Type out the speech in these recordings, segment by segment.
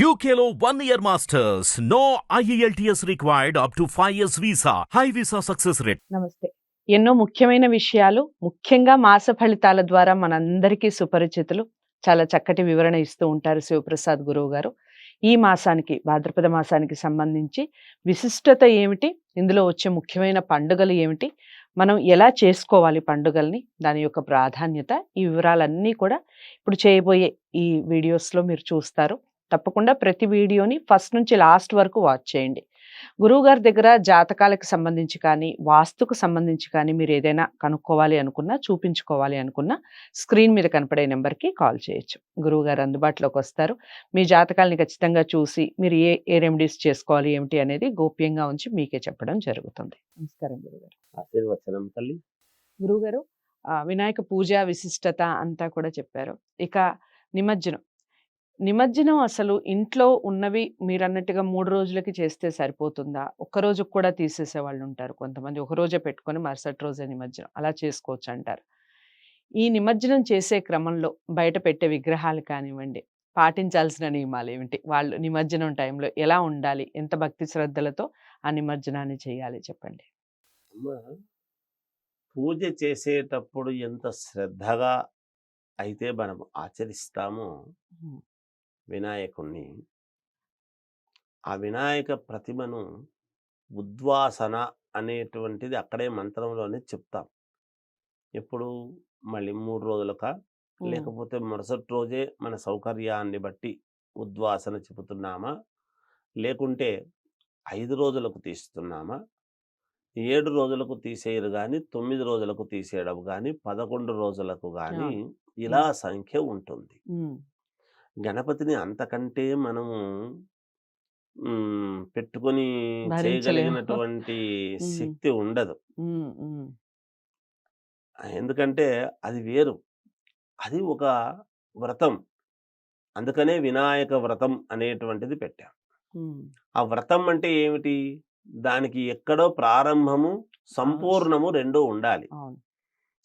యూకేలో one year masters no IELTS required up to five years visa high visa success rate నమస్తే. ఎన్నో ముఖ్యమైన విషయాలు ముఖ్యంగా మాస ఫలితాల ద్వారా మనందరికీ సుపరిచితులు. చాలా చక్కటి వివరణ ఇస్తూ ఉంటారు శివప్రసాద్ గురువు గారు. ఈ మాసానికి భాద్రపద మాసానికి సంబంధించి విశిష్టత ఏమిటి? ఇందులో వచ్చే ముఖ్యమైన పండుగలు ఏమిటి? మనం ఎలా చేసుకోవాలి పండుగల్ని? దాని యొక్క ప్రాధాన్యత ఈ వివరాలన్నీ కూడా ఇప్పుడు చేయబోయే ఈ వీడియోస్లో మీరు చూస్తారు. తప్పకుండా ప్రతి వీడియోని ఫస్ట్ నుంచి లాస్ట్ వరకు వాచ్ చేయండి. గురువుగారి దగ్గర జాతకాలకు సంబంధించి కానీ వాస్తుకు సంబంధించి కానీ మీరు ఏదైనా కనుక్కోవాలి అనుకున్నా చూపించుకోవాలి అనుకున్నా స్క్రీన్ మీద కనపడే నెంబర్కి కాల్ చేయొచ్చు. గురువుగారు అందుబాటులోకి వస్తారు. మీ జాతకాలని ఖచ్చితంగా చూసి మీరు ఏ ఏ రెమెడీస్ చేసుకోవాలి ఏమిటి అనేది గోప్యంగా ఉంచి మీకే చెప్పడం జరుగుతుంది. నమస్కారం గురుగారు ఆశీర్వచనం తల్లి. గురువుగారు వినాయక పూజ విశిష్టత అంతా కూడా చెప్పారు. ఇక నిమజ్జనం. నిమజ్జనం అసలు ఇంట్లో ఉన్నవి మీరు అన్నట్టుగా మూడు రోజులకి చేస్తే సరిపోతుందా? ఒక్క రోజుకు కూడా తీసేసే వాళ్ళు ఉంటారు కొంతమంది. ఒక రోజే పెట్టుకొని మరుసటి రోజే నిమజ్జనం. అలా చేసుకోవచ్చు అంటారు. ఈ నిమజ్జనం చేసే క్రమంలో బయట పెట్టే విగ్రహాలు కానివ్వండి పాటించాల్సిన నియమాలు ఏమిటి? వాళ్ళు నిమజ్జనం టైంలో ఎలా ఉండాలి? ఎంత భక్తి శ్రద్ధలతో ఆ నిమజ్జనాన్ని చేయాలి చెప్పండి. పూజ చేసేటప్పుడు ఎంత శ్రద్ధగా అయితే మనం ఆచరిస్తామో వినాయకుణ్ణి. ఆ వినాయక ప్రతిమను ఉద్వాసన అనేటువంటిది అక్కడే మంత్రంలోనే చెప్తాం. ఎప్పుడు? మళ్ళీ మూడు రోజులక? లేకపోతే మరుసటి రోజే మన సౌకర్యాన్ని బట్టి ఉద్వాసన చెబుతున్నామా? లేకుంటే ఐదు రోజులకు తీస్తున్నామా? ఏడు రోజులకు తీసేయరు కానీ తొమ్మిది రోజులకు తీసేయడం కానీ పదకొండు రోజులకు కానీ ఇలా సంఖ్య ఉంటుంది. గణపతిని అంతకంటే మనము పెట్టుకొని. చేయగలిగినటువంటి. శక్తి ఉండదు. ఎందుకంటే అది వేరు. అది ఒక వ్రతం. అందుకనే వినాయక వ్రతం అనేటువంటిది పెట్టాం. ఆ వ్రతం అంటే ఏమిటి? దానికి ఎక్కడో ప్రారంభము సంపూర్ణము రెండు ఉండాలి.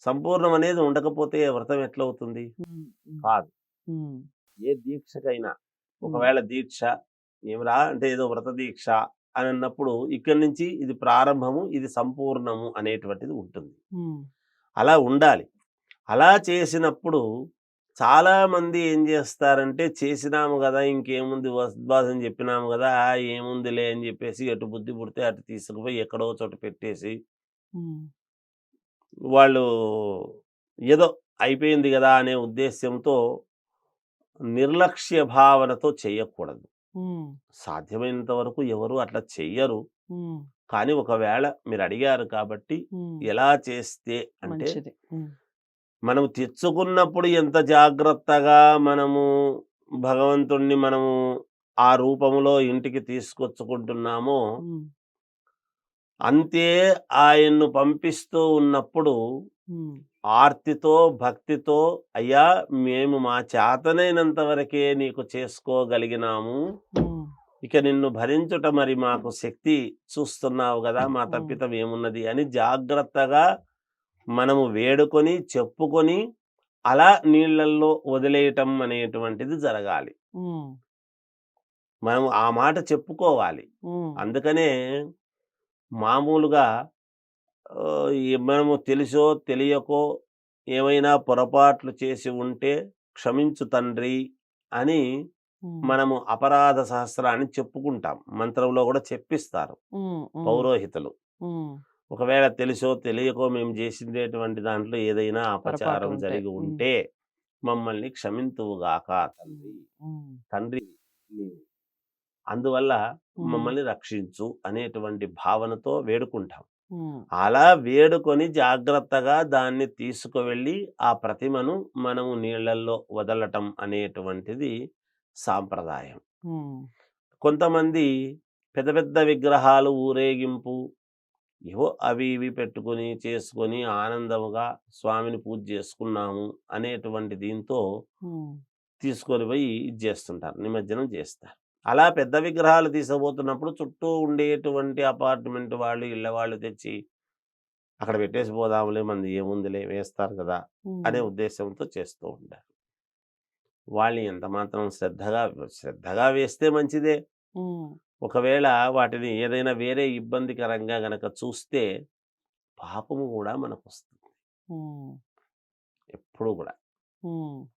సంపూర్ణం అనేది ఉండకపోతే వ్రతం ఎట్లా అవుతుంది ఉమ్, ఉమ్, కాదు ఏ దీక్షకైనా. ఒకవేళ దీక్ష ఏమిరా అంటే ఏదో వ్రత దీక్ష అని అన్నప్పుడు ఇక్కడి నుంచి ఇది ప్రారంభము ఇది సంపూర్ణము అనేటువంటిది ఉంటుంది. అలా ఉండాలి. అలా చేసినప్పుడు చాలా మంది ఏం చేస్తారంటే చేసినాము కదా ఇంకేముంది ఉద్వాసం చెప్పినాము కదా ఏముందిలే అని చెప్పేసి ఎటు బుద్ధి పుడితే అటు తీసుకుపోయి ఎక్కడో చోట పెట్టేసి వాళ్ళు ఏదో అయిపోయింది కదా అనే ఉద్దేశంతో నిర్లక్ష్య భావనతో చేయకూడదు సాధ్యమైనంత వరకు ఎవరు అట్లా చెయ్యరు. కానీ ఒకవేళ మీరు అడిగారు కాబట్టి ఎలా చేస్తే అంటే మనం తెచ్చుకున్నప్పుడు ఎంత జాగ్రత్తగా మనము భగవంతుణ్ణి మనము ఆ రూపంలో ఇంటికి తీసుకొచ్చుకుంటున్నామో అంతే ఆయన్ను పంపిస్తూ ఉన్నప్పుడు ఆర్తితో భక్తితో అయ్యా మేము మా చేతనైనంత వరకే నీకు చేసుకోగలిగినాము. ఇక నిన్ను భరించుట మరి మాకు శక్తి చూస్తున్నావు కదా మా. తప్పితం ఏమున్నది అని జాగ్రత్తగా మనము వేడుకొని చెప్పుకొని అలా నీళ్ళల్లో వదిలేయటం అనేటువంటిది జరగాలి. మనం ఆ మాట చెప్పుకోవాలి. అందుకనే మామూలుగా మనము తెలుసో తెలియకో ఏమైనా పొరపాట్లు చేసి ఉంటే క్షమించు తండ్రి అని మనము అపరాధ సహస్రాన్ని చెప్పుకుంటాం. మంత్రంలో కూడా చెప్పిస్తారు పౌరోహితులు. ఒకవేళ తెలుసో తెలియకో మేము చేసిండేటువంటి దాంట్లో ఏదైనా అపచారం జరిగి. ఉంటే మమ్మల్ని క్షమింతువుగాక తండ్రి. తండ్రి అందువల్ల మమ్మల్ని రక్షించు అనేటువంటి భావనతో వేడుకుంటాం. అలా వేడుకొని జాగ్రత్తగా దాన్ని తీసుకువెళ్ళి ఆ ప్రతిమను మనము నీళ్ళల్లో వదలటం అనేటువంటిది సాంప్రదాయం. కొంతమంది పెద్ద పెద్ద విగ్రహాలు ఊరేగింపు ఏవో అవి ఇవి పెట్టుకొని చేసుకొని ఆనందముగా స్వామిని పూజ చేసుకున్నాము అనేటువంటి దీంతో తీసుకొని పోయి ఇది చేస్తుంటారు నిమజ్జనం చేస్తారు. అలా పెద్ద విగ్రహాలు తీసుకుపోతున్నప్పుడు చుట్టూ ఉండేటువంటి అపార్ట్మెంట్ వాళ్ళు ఇళ్ళ వాళ్ళు తెచ్చి అక్కడ పెట్టేసి పోదాములే మంది ఏముందిలే వేస్తారు కదా అనే ఉద్దేశంతో చేస్తూ ఉంటారు వాళ్ళు ఎంత మాత్రం శ్రద్ధగా శ్రద్ధగా వేస్తే మంచిదే. ఒకవేళ వాటిని ఏదైనా వేరే ఇబ్బందికరంగా గనక చూస్తే పాపము కూడా మనకు వస్తుంది ఎప్పుడు కూడా.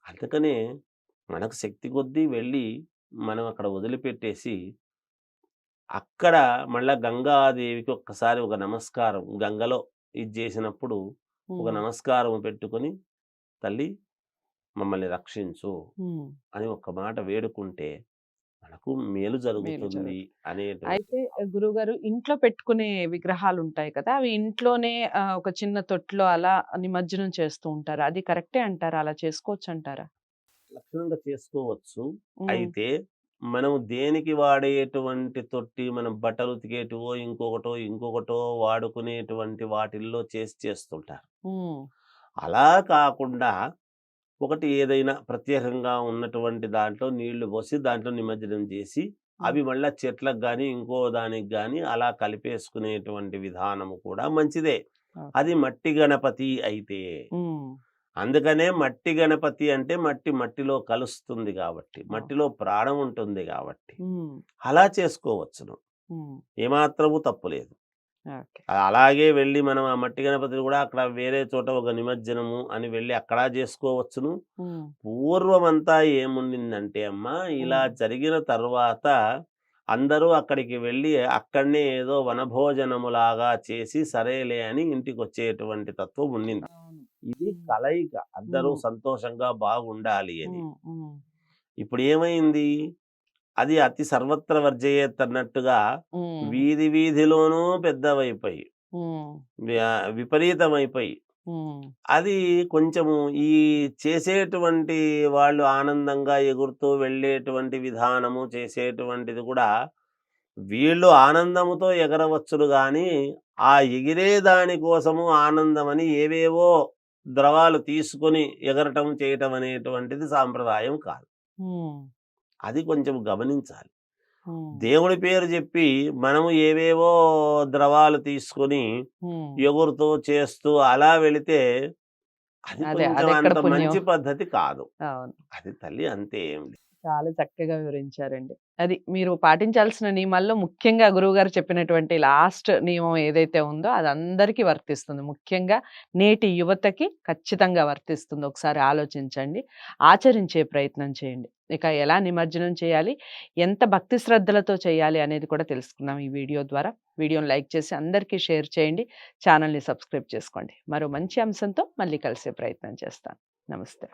అందుకనే మనకు శక్తి కొద్దీ వెళ్ళి మనం అక్కడ వదిలిపెట్టేసి అక్కడ మళ్ళా గంగాదేవికి ఒక్కసారి ఒక నమస్కారం గంగలో ఇది చేసినప్పుడు ఒక నమస్కారం పెట్టుకొని తల్లి మమ్మల్ని రక్షించు. అని ఒక మాట వేడుకుంటే మనకు మేలు జరుగుతుంది. అనేటువంటి అయితే గురుగారు ఇంట్లో పెట్టుకునే విగ్రహాలు ఉంటాయి కదా అవి ఇంట్లోనే ఒక చిన్న తొట్టులో అలా నిమజ్జనం చేస్తూ ఉంటారు అది కరెక్టే అంటారా అలా చేసుకోవచ్చు అంటారా లక్షణంగా చేసుకోవచ్చు. అయితే మనం దేనికి వాడేటువంటి తొట్టి మనం బట్టలు ఉతికేటివో ఇంకొకటో ఇంకొకటో వాడుకునేటువంటి వాటిల్లో చేసి చేస్తుంటారు. అలా కాకుండా ఒకటి ఏదైనా ప్రత్యేకంగా ఉన్నటువంటి దాంట్లో నీళ్ళు పోసి దాంట్లో నిమజ్జనం చేసి అవి మళ్ళా చెట్లకు కానీ ఇంకో దానికి కానీ అలా కలిపేసుకునేటువంటి విధానము కూడా మంచిదే. అది మట్టి గణపతి అయితే అందుకనే మట్టి గణపతి అంటే మట్టి మట్టిలో కలుస్తుంది కాబట్టి మట్టిలో ప్రాణం ఉంటుంది కాబట్టి అలా చేసుకోవచ్చును. ఏమాత్రము తప్పులేదు అలాగే వెళ్ళి మనం ఆ మట్టి గణపతిని కూడా అక్కడ వేరే చోట ఒక నిమజ్జనము అని వెళ్ళి అక్కడ చేసుకోవచ్చును. పూర్వమంతా ఏముండిందంటే అమ్మా ఇలా. జరిగిన తర్వాత అందరూ అక్కడికి వెళ్ళి అక్కడనే ఏదో వనభోజనములాగా చేసి సరేలే అని ఇంటికి వచ్చేటువంటి తత్వం ఉండింది. ఇది. కలయిక. అందరూ. సంతోషంగా బాగుండాలి అని. ఇప్పుడు ఏమైంది? అది అతి సర్వత్ర వర్జయేత్ అన్నట్టుగా వీధి వీధిలోనూ పెద్దవైపోయి విపరీతమైపోయి అది కొంచెము ఈ చేసేటువంటి వాళ్ళు ఆనందంగా ఎగురుతూ వెళ్ళేటువంటి విధానము చేసేటువంటిది కూడా వీళ్ళు ఆనందముతో ఎగరవచ్చును కానీ ఆ ఎగిరే దాని కోసము ఆనందమని ఏవేవో ద్రవాలు తీసుకొని ఎగరటం చేయటం అనేటువంటిది సాంప్రదాయం కాదు. అది కొంచెం గమనించాలి. దేవుడి పేరు చెప్పి మనము ఏవేవో ద్రవాలు తీసుకొని. ఎగురుతూ చేస్తూ అలా వెళితే అది అంత? మంచి పద్ధతి కాదు. అది తల్లి అంతే ఏం లేదు. చాలా చక్కగా వివరించారండి. అది మీరు పాటించాల్సిన నియమాల్లో ముఖ్యంగా గురువుగారు చెప్పినటువంటి లాస్ట్ నియమం ఏదైతే ఉందో అది అందరికీ వర్తిస్తుంది. ముఖ్యంగా నేటి యువతకి ఖచ్చితంగా వర్తిస్తుంది. ఒకసారి ఆలోచించండి. ఆచరించే ప్రయత్నం చేయండి. ఇక ఎలా నిమజ్జనం చేయాలి? ఎంత భక్తి శ్రద్ధలతో చేయాలి అనేది కూడా తెలుసుకున్నాం ఈ వీడియో ద్వారా. వీడియోని లైక్ చేసి అందరికీ షేర్ చేయండి. ఛానల్ని సబ్స్క్రైబ్ చేసుకోండి. మరో మంచి అంశంతో మళ్ళీ కలిసే ప్రయత్నం చేస్తాను. నమస్తే.